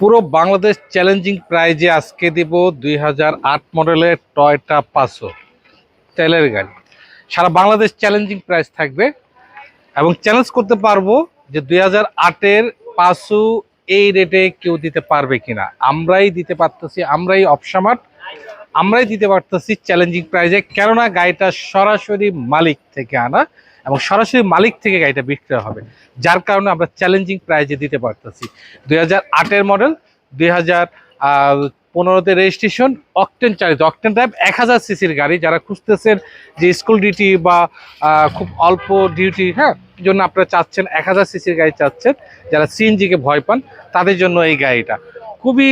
পুরো বাংলাদেশ চ্যালেঞ্জিং প্রাইজে আজকে দিব দুই মডেলের টয়টা পাঁচশো, তেলের গাড়ি। সারা বাংলাদেশ চ্যালেঞ্জিং প্রাইস থাকবে এবং চ্যালেঞ্জ করতে পারব যে দুই হাজার আটের পাঁচশো এই রেটে কেউ দিতে পারবে কিনা। আমরাই দিতে পারতেছি, আমরাই অপসামাট আমরাই দিতে পারতেছি চ্যালেঞ্জিং প্রাইজে কেননা গাড়িটা সরাসরি মালিক থেকে আনা। এবং সরাসরি মালিক থেকে গাড়িটা বিক্রি হবে, যার কারণে আমরা চ্যালেঞ্জিং প্রাইজে দিতে পারতেছি। দুই হাজার আটের মডেল দুই হাজার পনেরোতে রেজিস্ট্রেশন অকটেন চালিত অকটেন টাইপ এক হাজার সিসির গাড়ি। যারা খুঁজতেছেন যে স্কুল ডিউটি বা খুব অল্প ডিউটি হ্যাঁ জন্য আপনারা চাচ্ছেন, এক হাজার সিসির গাড়ি চাচ্ছেন। যারা সিএনজিকে ভয় পান, তাদের জন্য এই গাড়িটা। খুবই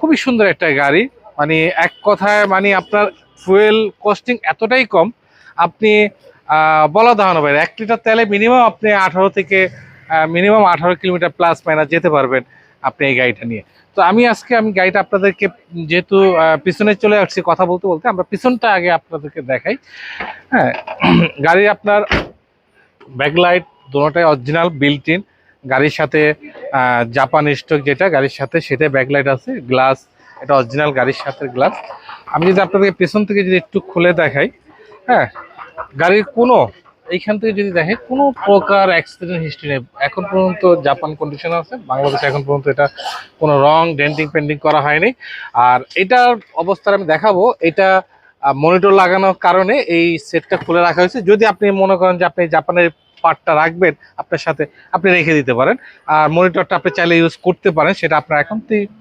খুবই সুন্দর একটা গাড়ি। মানে এক কথায় মানে আপনার ফুয়েল কস্টিং এতটাই কম, আপনি বলা দাঁড়ানো বাইরে এক লিটার তেলে মিনিমাম আপনি আঠারো থেকে মিনিমাম আঠারো কিলোমিটার প্লাস মাইনাস যেতে পারবেন আপনি এই গাড়িটা নিয়ে। তো আমি আজকে আমি গাড়িটা আপনাদেরকে যেহেতু পিছনে চলে আসছি কথা বলতে বলতে, আমরা পিছনটা আগে আপনাদেরকে দেখাই। হ্যাঁ গাড়ি আপনার ব্যাকলাইট দুটোটাই অরিজিনাল বিল্ট ইন গাড়ির সাথে জাপান স্টক যেটা, গাড়ির সাথে সেটা ব্যাকলাইট আছে গ্লাস এটা অরিজিনাল গাড়ির সাথে গ্লাস আমি যদি আপনাদেরকে পেছন থেকে যদি একটু খুলে দেখাই হ্যাঁ গাড়ির কোনো, এইখান থেকে যদি দেখে কোনো প্রকার অ্যাক্সিডেন্ট হিস্ট্রি নেই। এখন পর্যন্ত জাপান কন্ডিশন আছে, বাংলাদেশে এখন পর্যন্ত এটা কোনো রং ডেন্টিং পেন্টিং করা হয়নি। আর এটার অবস্থার আমি দেখাবো, এটা মনিটর লাগানোর কারণে এই সেটটা খুলে রাখা হয়েছে। যদি আপনি মনে করেন যে আপনি জাপানের পার্টটা রাখবেন, আপনার সাথে আপনি রেখে দিতে পারেন। আর মনিটরটা আপনি চাইলে ইউজ করতে পারেন, সেটা আপনার এখন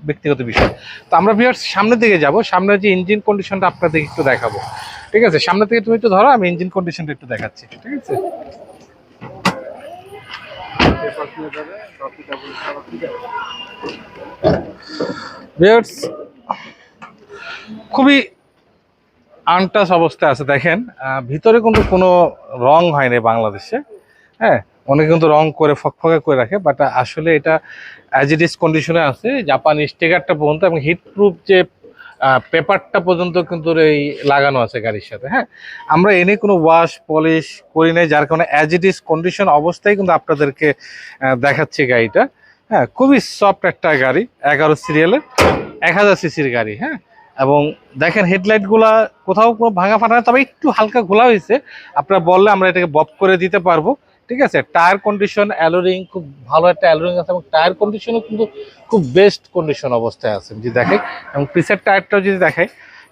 ব্যক্তিগত বিষয়। তো আমরা ভিউয়ার্স সামনের দিকে যাব, সামনের যে ইঞ্জিন কন্ডিশনটা আপনাদের একটু দেখাবো। ঠিক আছে, সামনে থেকে তুমি একটু ধরো, আমি ইঞ্জিন কন্ডিশনটা একটু দেখাচ্ছি, ঠিক আছে? খুবই আনটাস অবস্থায় আছে, দেখেন। ভিতরে কিন্তু কোনো রং হয়নি বাংলাদেশে হ্যাঁ? অনেকে কিন্তু রং করে ফকফকে করে রাখে বাট আসলে এটা অ্যাজ ইট ইস কন্ডিশনে আছে। জাপান স্টিকারটা পর্যন্ত এবং হিট প্রুফ যে পেপারটা পর্যন্ত কিন্তু এই লাগানো আছে গাড়ির সাথে হ্যাঁ? আমরা এনে কোনো ওয়াশ পলিশ করি নাই, যার কারণে অ্যাজ ইট ইস কন্ডিশন অবস্থায় কিন্তু আপনাদেরকে দেখাচ্ছি গাড়িটা হ্যাঁ? খুবই সফট একটা গাড়ি, এগারো সিরিয়ালের এক হাজার সিসির গাড়ি হ্যাঁ? এবং দেখেন হেডলাইটগুলা কোথাও কোনো ভাঙা ফাটা তবে একটু হালকা ঘোলা হয়েছে। আপনারা বললে আমরা এটাকে বব করে দিতে পারব। ঠিক আছে টায়ার কন্ডিশন অ্যালোরিং খুব ভালো একটা অ্যালোরিং আছে এবং টায়ার কন্ডিশনও কিন্তু খুব বেস্ট কন্ডিশন অবস্থায় আছে, যদি দেখে এবং পিসের টায়ারটাও যদি দেখাই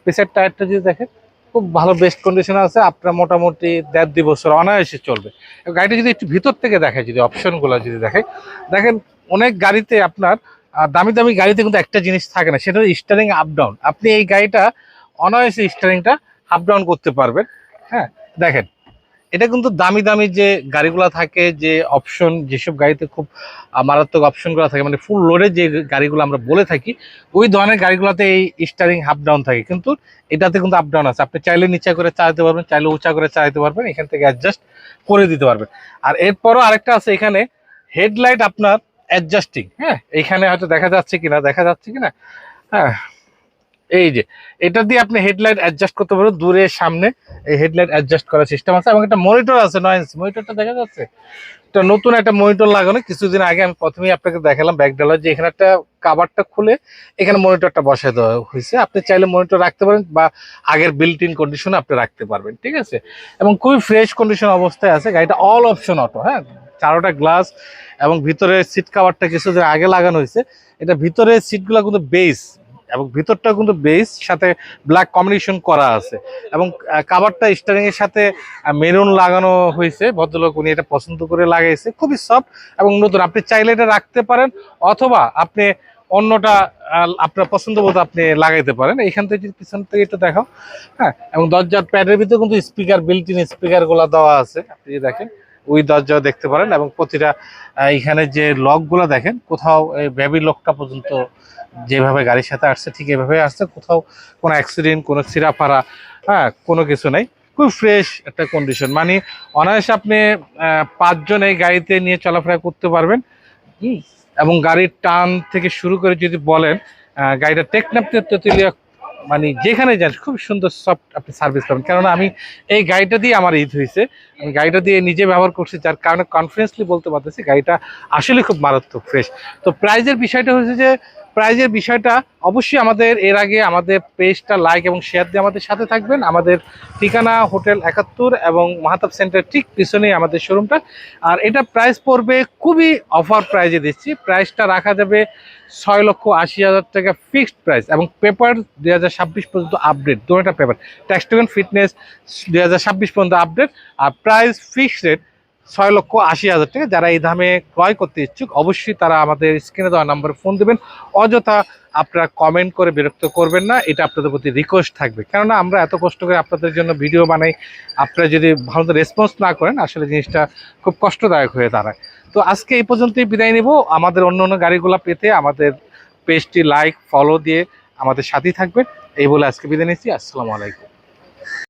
পিসের টায়ারটা যদি দেখেন, খুব ভালো বেস্ট কন্ডিশন আছে, আপনার মোটামুটি দেড় দুই বছর অনায়াসে চলবে। গাড়িটা যদি একটু ভিতর থেকে দেখায় যদি অপশনগুলো যদি দেখে দেখেন অনেক গাড়িতে আপনার দামি দামি গাড়িতে কিন্তু একটা জিনিস থাকে না, সেটা স্টারিং আপ ডাউন আপনি এই গাড়িটা অনায়াসে স্টারিংটা আপ ডাউন করতে পারবেন হ্যাঁ দেখেন। এটা কিন্তু দামি দামি যে গাড়িগুলো থাকে, যে অপশন যেসব গাড়িতে খুব মারাত্মক অপশনগুলো থাকে মানে ফুল লোডের যে গাড়িগুলো আমরা বলে থাকি, ওই ধরনের গাড়িগুলোতে এই স্টারিং হাফ ডাউন থাকে। কিন্তু এটাতে কিন্তু আপ ডাউন আছে। আপনি চাইলে নিচে করে চালাতে পারবেন, চাইলে উঁচা করে চালাতে পারবেন, এখান থেকে অ্যাডজাস্ট করে দিতে পারবেন। আর এরপরও আরেকটা আছে এখানে হেডলাইট আপনার অ্যাডজাস্টিং হ্যাঁ? এখানে হয়তো দেখা যাচ্ছে কিনা, দেখা যাচ্ছে কিনা? হ্যাঁ এই যে, এটা দিয়ে আপনি হেডলাইট অ্যাডজাস্ট করতে পারবেন, দূরে, সামনে, এই হেডলাইট অ্যাডজাস্ট করার সিস্টেম আছে এবং একটা মনিটর আছে, নয় ইঞ্চি মনিটরটা দেখা যাচ্ছে? একটা নতুন একটা মনিটর লাগানো, কিছুদিন আগে আমি প্রথমেই আপনাকে দেখালাম ব্যাক ডালার যে এখানে একটা কাভারটা খুলে এখানে মনিটরটা বসায় দেওয়া হয়েছে। আপনি চাইলে মনিটর রাখতে পারেন বা আগের বিল্ট ইন কন্ডিশনে আপনি রাখতে পারবেন, ঠিক আছে? এবং খুবই ফ্রেশ কন্ডিশন অবস্থায় আছে, গাড়িটা অল অপশন অটো হ্যাঁ? চারোটা গ্লাস এবং ভিতরে সিট কাভারটা কিছুদিন আগে লাগানো হয়েছে। এটা ভিতরে সিটগুলো কিন্তু বেস এবং ভিতরটা কিন্তু বেস, সাথে ব্ল্যাক কম্বিনেশন করা আছে। এবং কাভারটা স্টারিং এর সাথে মেরুন লাগানো হয়েছে। ভদ্রলোক উনি এটা পছন্দ করে লাগাইছে। খুবই সফট এবং নতুন। আপনি চাইলে এটা রাখতে পারেন, অথবা আপনি অন্যটা আপনার পছন্দ মতো আপনি লাগাইতে পারেন। এখান থেকে পিছন থেকে একটু দেখাও। হ্যাঁ এবং দরজার প্যাডের ভিতরে কিন্তু স্পিকার বিল্ট ইন স্পিকারগুলা দেওয়া আছে। আপনি দেখেন। ওই দরজাও দেখতে পারেন এবং প্রতিটা এখানে যে লকগুলো দেখেন কোথাও এই বেবি লকটা পর্যন্ত যেভাবে গাড়ির সাথে আসছে ঠিক এভাবে আসছে। কোথাও কোনো অ্যাক্সিডেন্ট কোনো সিরাফারা হ্যাঁ কোনো কিছু নেই। খুব ফ্রেশ একটা কন্ডিশন মানে অনায়াসে আপনি পাঁচজন এই গাড়িতে নিয়ে চলাফেরা করতে পারবেন। এবং গাড়ির টান থেকে শুরু করে যদি বলেন গাড়িটা টেকনাপ তেতুলিয়া মানে যেখানে যান, খুব সুন্দর সফট আপনি সার্ভিস পাবেন। কেননা আমি এই গাড়িটা দিয়ে আমার ঈদ হয়েছে। আমি গাড়িটা দিয়ে নিজে ব্যবহার করছি, যার কারণে কনফিডেন্সলি বলতে পারতেছি গাড়িটা আসলে খুব মারাত্মক ফ্রেশ তো প্রাইজের বিষয়টা হচ্ছে যে প্রাইজের বিষয়টা অবশ্যই আমাদের এর আগে আমাদের পেজটা লাইক এবং শেয়ার দিয়ে আমাদের সাথে থাকবেন। আমাদের ঠিকানা হোটেল একাত্তর এবং মাহাতাব সেন্টার ঠিক পিছনেই আমাদের শোরুমটা আর এটা প্রাইস পড়বে খুবই অফার প্রাইজে দিচ্ছি। প্রাইসটা রাখা যাবে ছয় লক্ষ আশি হাজার টাকা ফিক্সড প্রাইস এবং পেপার দুই হাজার ছাব্বিশ পর্যন্ত আপডেট দুটা পেপার ট্যাক্স টোকেন ফিটনেস দুই হাজার ছাব্বিশ পর্যন্ত আপডেট আর প্রাইস ফিক্সড রেট ছয় লক্ষ আশি হাজার টাকা। যারা এই দামে ক্রয় করতে ইচ্ছুক, অবশ্যই তারা আমাদের স্ক্রিনে দেওয়া নাম্বারে ফোন দেবেন। অযথা আপনারা কমেন্ট করে বিরক্ত করবেন না, এটা আপনাদের প্রতি রিকোয়েস্ট থাকবে। কেননা আমরা এত কষ্ট করে আপনাদের জন্য ভিডিও বানাই, আপনারা যদি ভালো রেসপন্স না করেন, আসলে জিনিসটা খুব কষ্টদায়ক হয়ে দাঁড়ায়। তো আজকে এই পর্যন্তই বিদায় নেব। আমাদের অন্য অন্য গাড়িগুলো পেতে আমাদের পেজটি লাইক ফলো দিয়ে আমাদের সাথেই থাকবেন। এই বলে আজকে বিদায় নিচ্ছি। আসসালামু আলাইকুম।